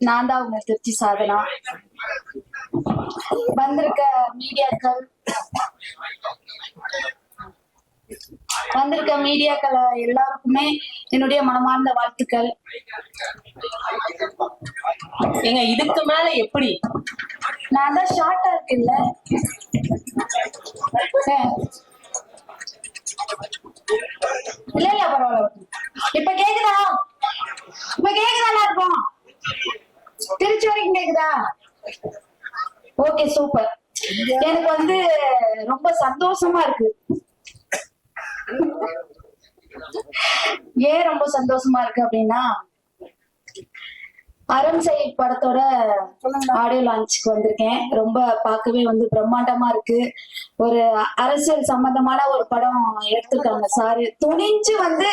நான் தான் உங்க திருச்சி சாதனா. வந்திருக்க மீடியாக்கள் வந்திருக்க மீடியாக்கள் எல்லாருக்குமே என்னுடைய மனமார்ந்த வாழ்த்துக்கள். ஏங்க இதுக்கு மேல எப்படி? நான் தான் ஷார்ட்டா இருக்குல்ல. இல்ல இல்ல பரவாயில்ல. இப்ப கேக்குதா இப்ப கேக்குதா இருக்கும் திருச்சி கேக்குதா ஓகே சூப்பர் எனக்கு வந்து ரொம்ப சந்தோஷமா இருக்கு. ஏன் ரொம்ப சந்தோஷமா இருக்கு அப்படின்னா அறம் செய் படத்தோட ஆடியோ லான்ச்சுக்கு வந்திருக்கேன். ரொம்ப பார்க்கவே வந்து பிரம்மாண்டமா இருக்கு. ஒரு அரசியல் சம்பந்தமான ஒரு படம் எடுத்திருக்காங்க. சாரு துணிஞ்சு வந்து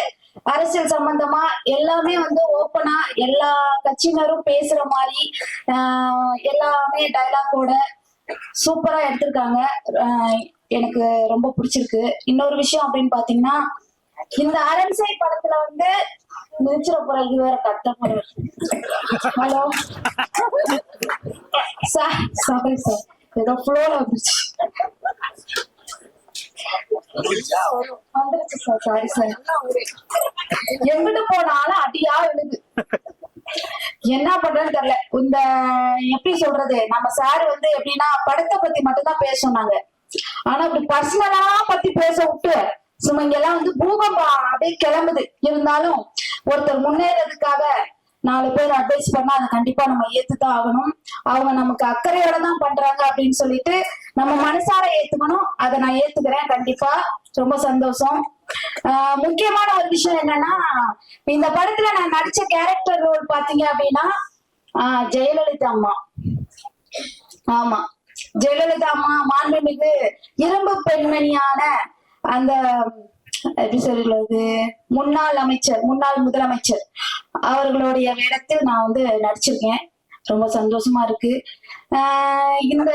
அரசியல் சம்பந்தமா எல்லாமே வந்து ஓப்பனா எல்லா கட்சியினரும் பேசுற மாதிரி எல்லாமே டைலாக்கோட சூப்பரா எடுத்திருக்காங்க. எனக்கு ரொம்ப பிடிச்சிருக்கு. இன்னொரு விஷயம் அப்படின்னு பாத்தீங்கன்னா இந்த அரண்சை படத்துல வந்து மிதிச்சிட போற இது வேற கத்த ஹலோ சார் சாரி சார் ஏதோ ஃப்ளோல வந்துருச்சு. வந்துருச்சு சார் சாரி சார் எங்கிட்டு போனாலும் அடியா விழுது. என்ன பண்றதுன்னு தெரியல. இந்த எப்படி சொல்றது? நம்ம சார் வந்து எப்படின்னா படத்தை பத்தி மட்டும் தான் பேச சொன்னாங்க ஆனா இப்படி பர்சனலா பத்தி பேச விட்டு சும்மா இங்கெல்லாம் வந்து பூகம்பம் அப்படியே கிளம்புது. இருந்தாலும் ஒருத்தர் முன்னேறதுக்காக நாலு பேர் அட்வைஸ் பண்ணா அதை கண்டிப்பா நம்ம ஏத்துதான் ஆகணும். அவங்க நமக்கு அக்கறையோட தான் பண்றாங்க அப்படின்னு சொல்லிட்டு நம்ம மனசார ஏத்துக்கணும். அதை நான் ஏத்துக்கிறேன். கண்டிப்பா. ரொம்ப சந்தோஷம். முக்கியமான ஒரு விஷயம் என்னன்னா இந்த படத்துல நான் நடிச்ச கேரக்டர் ரோல் பாத்தீங்க அப்படின்னா ஆஹ் ஜெயலலிதா அம்மா. ஆமா. ஜெயலலிதா அம்மா மாண்புமிகு இரும்பு பெண்மணியான அந்த எப்படி சொல்றது முன்னாள் அமைச்சர் முன்னாள் முதலமைச்சர் அவர்களுடைய வேடத்தில் நான் வந்து நடிச்சிருக்கேன். ரொம்ப சந்தோஷமா இருக்கு. இந்த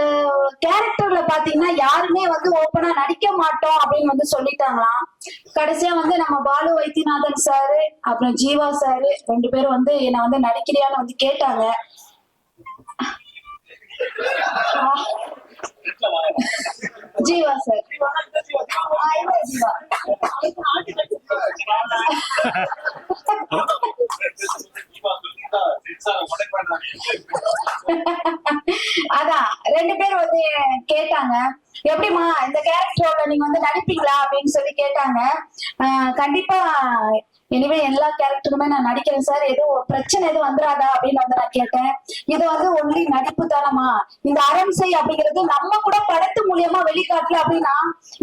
கேரக்டர்ல பாத்தீங்கன்னா யாருமே வந்து ஓப்பனா நடிக்க மாட்டோம் அப்படின்னு வந்து சொல்லிட்டாங்களாம். கடைசியா வந்து நம்ம பாலு வைத்தியநாதன் சாரு அப்புறம் ஜீவா சாரு ரெண்டு பேரும் வந்து என்னை வந்து நடிக்கிறியான்னு வந்து கேட்டாங்க. ஜீவா சார். ஜீவா. கேட்டாங்க. எப்படிம்மா இந்த கேரக்டரோட நீங்க வந்து நடிப்பீங்களா? அப்படின்னு சொல்லி கேட்டாங்க. கண்டிப்பா. இனிமே எல்லா கேரக்டருமே நான் நடிக்கிறேன் சார். எதுவும் பிரச்சனை எதுவும் வந்துடாதா அப்படின்னு வந்து நான் கேட்டேன். இது வந்து ஒன்லி நடிப்பு தானமா இந்த அரண்சை அப்படிங்கிறது நம்ம கூட படத்து மூலியமா வெளிக்காட்டல அப்படின்னா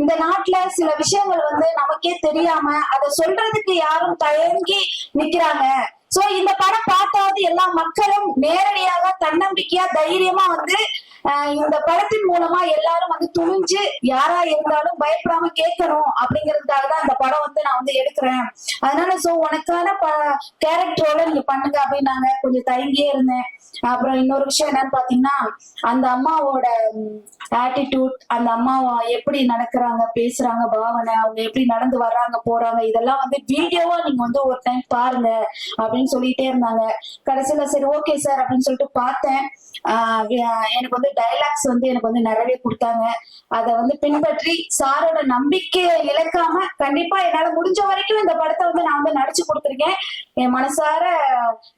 இந்த நாட்டுல சில விஷயங்கள் வந்து நமக்கே தெரியாம அதை சொல்றதுக்கு யாரும் தயங்கி நிக்கிறாங்க. சோ இந்த படம் பார்த்தாவது எல்லா மக்களும் நேரடியாக தன்னம்பிக்கையா தைரியமா வந்து இந்த படத்தின் மூலமா எல்லாரும் வந்து துணிஞ்சு யாரா இருந்தாலும் பயப்படாம கேட்கணும் அப்படிங்கிறதுக்காக தான் இந்த படம் வந்து நான் வந்து எடுக்கிறேன். அதனால சோ உனக்கான கேரக்டரோட நீங்க பண்ணுங்க அப்படின்னாங்க. கொஞ்சம் தயங்கியே இருந்தேன். அப்புறம் இன்னொரு விஷயம் என்னன்னு பாத்தீங்கன்னா அந்த அம்மாவோட ஆட்டிடியூட் அந்த அம்மா எப்படி நடக்கிறாங்க பேசுறாங்க பாவனை அவங்க எப்படி நடந்து வர்றாங்க போறாங்க இதெல்லாம் வந்து வீடியோவா நீங்க வந்து ஒரு டைம் பாருங்க அப்படின்னு சொல்லிட்டே இருந்தாங்க. கடைசியில சரி ஓகே சார் அப்படின்னு சொல்லிட்டு பார்த்தேன். எனக்கு வந்து டைலாக்ஸ் வந்து எனக்கு வந்து நிறைய கொடுத்தாங்க. அதை வந்து பின்பற்றி சாரோட நம்பிக்கையை இழக்காம கண்டிப்பா என்னால முடிஞ்ச வரைக்கும் இந்த படத்தை வந்து நான் வந்து நடிச்சு கொடுத்துருக்கேன். என் மனசார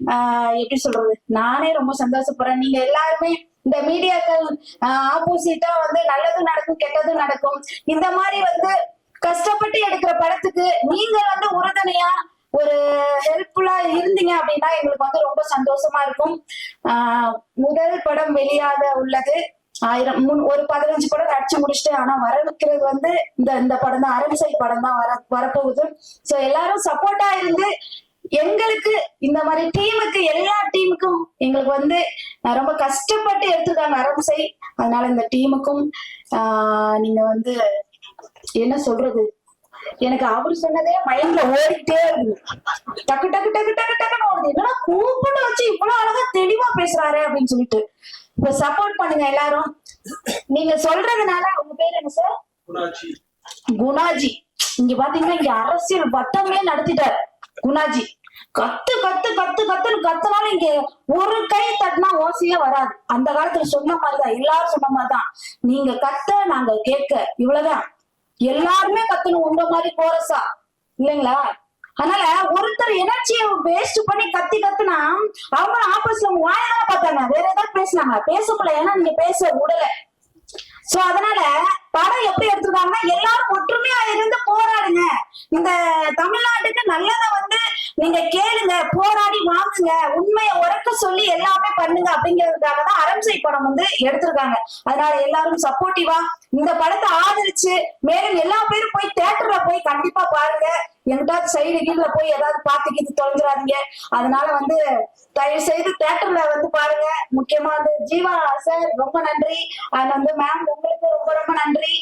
ஆஹ் எப்படி சொல்றது? நானே ரொம்ப சந்தோஷப்படுறேன். நீங்க எல்லாருமே இந்த மீடியாக்கள் ஆப்போசிட்டா வந்து நல்லதும் நடக்கும் கெட்டதும் நடக்கும். இந்த மாதிரி வந்து கஷ்டப்பட்டு எடுக்கிற படத்துக்கு நீங்க வந்து உறுதுணையா ஒரு ஹெல்ப்ஃபுல்லா இருந்தீங்க அப்படின்னா எங்களுக்கு வந்து ரொம்ப சந்தோஷமா இருக்கும். முதல் படம் வெளியாக உள்ளது. ஆயிரம் முன் ஒரு பதினஞ்சு படம் நடிச்சு முடிச்சுட்டு ஆனா வைக்கிறது வந்து இந்த இந்த படம் தான் அரண்சை படம் தான் வர வரப்போகுது. சோ எல்லாரும் சப்போர்ட்டா இருந்து எங்களுக்கு இந்த மாதிரி டீமுக்கு எல்லா டீமுக்கும் எங்களுக்கு வந்து ரொம்ப கஷ்டப்பட்டு எடுத்திருக்காங்க அரண்சை. அதனால இந்த டீமுக்கும் நீங்க வந்து என்ன சொல்றது? எனக்கு அவரு சொன்னதே மைண்ட்ல ஓடிட்டே இருக்குது டக்கு டக்கு டக்கு டக்கு டக்குன்னு ஓடுது. என்னடா கூப்பிட்டு வச்சு இவ்வளவு அழகா தெளிவா பேசுறாரு அப்படின்னு சொல்லிட்டு. இப்ப சப்போர்ட் பண்ணுங்க எல்லாரும். நீங்க சொல்றதுனால உங்க பேர் என்ன சார் குணாஜி. இங்க பாத்தீங்கன்னா இங்க அரசியல் வட்டமே நடத்திட்டார். குணாஜி. கத்து கத்து கத்து கத்துன்னு கத்துனாலும் இங்க ஒரு கை தட்டு ஓசையே வராது. அந்த காலத்துல சொன்ன மாதிரிதான் எல்லாரும் சொன்ன மாதிரிதான். நீங்க கத்த நாங்க கேட்க. இவ்வளவுதான். எல்லாருமே கத்தணும் உங்க மாதிரி கோரஸா இல்லைங்களா? அதனால ஒருத்தர் எனர்ஜியை வேஸ்ட் பண்ணி கத்தி கத்துனா அவங்க ஆப்போசிட்ல உங்க வாயதான் பார்த்தாங்க. வேற ஏதாவது பேசினாங்க பேச முடியல ஏன்னா நீங்க பேச விடல. சோ அதனால படம் எப்படி எடுத்திருக்காங்கன்னா எல்லாரும் ஒற்றுமையா இருந்து போராடுங்க. இந்த தமிழ்நாட்டுக்கு நல்லத வந்து நீங்க கேளுங்க போராடி வாங்குங்க உண்மையை உறக்க சொல்லி எல்லாமே பண்ணுங்க அப்படிங்கிறதுக்காக தான் அரம்சை படம் வந்து எடுத்திருக்காங்க. அதனால எல்லாரும் சப்போர்ட்டிவா இந்த படத்தை ஆதரிச்சு மேலும் எல்லா பேரும் போய் தியேட்டர்ல போய் கண்டிப்பா பாருங்க. எங்கிட்டாவது சைடு கீழ போய் ஏதாவது பார்த்து கீத்து தொலைஞ்சிடாதீங்க அதனால வந்து தயவு செய்து தியேட்டர்ல வந்து பாருங்க. முக்கியமா வந்து ஜீவா சார் ரொம்ப நன்றி. அண்ட் வந்து மேம் உங்களுக்கு ரொம்ப ரொம்ப நன்றி. நன்றி.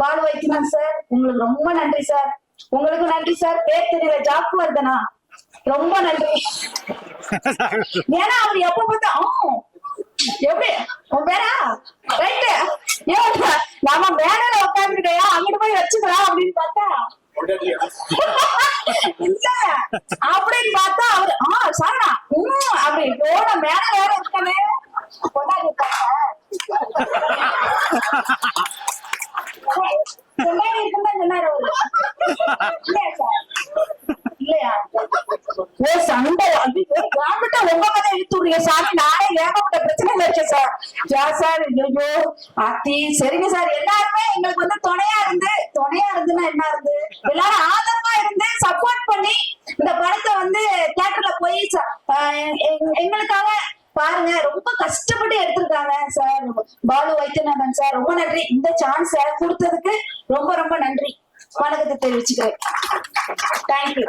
பாலு வைத்தியநாத் சார் உங்களுக்கு ரொம்ப நன்றி சார் உங்களுக்கு நன்றி சார் பேர் தெரியல ஜாக்கு வர்தனா ரொம்ப நன்றி. ஏன்னா அவர் எப்ப பார்த்தா எப்படி? உன் பேரா? ரைட்டு நாம மேல உட்காந்துருக்கையா அங்கிட்டு போய் வச்சுக்கலாம் அப்படின்னு பார்த்தா இல்ல அப்படின்னு பார்த்தா அவரு ஆ சாரா உம் அப்படி போன மேல வேற இருக்கானே கொண்டாடி கொண்டாடி இருக்குன்னு சொன்னாரு அவரு இல்லையா சார் இல்லையா ஓ சண்டை வாங்கிட்ட உங்க கதை இழுத்துறீங்க சாமி நானே ஏகப்பட்ட பிரச்சனைகள் இருக்கேன் சார் யா சார் ஐயோ அத்தி சரிங்க சார் எல்லாருமே எங்களுக்கு வந்து துணையா இருந்து துணையா இருந்துன்னா என்ன இருந்து எல்லாரும் ஆதரவா இருந்து சப்போர்ட் பண்ணி இந்த படத்தை வந்து தியேட்டர்ல போய் எங்களுக்காக பாருங்க. ரொம்ப கஷ்டப்பட்டு எடுத்திருக்காங்க சார். பாலு வைத்தியநாதன் சார் ரொம்ப நன்றி. இந்த சான்ஸ் கொடுத்ததுக்கு ரொம்ப ரொம்ப நன்றி. வணக்கத்தை தெரிவிச்சுக்கிறேன். தேங்க்யூ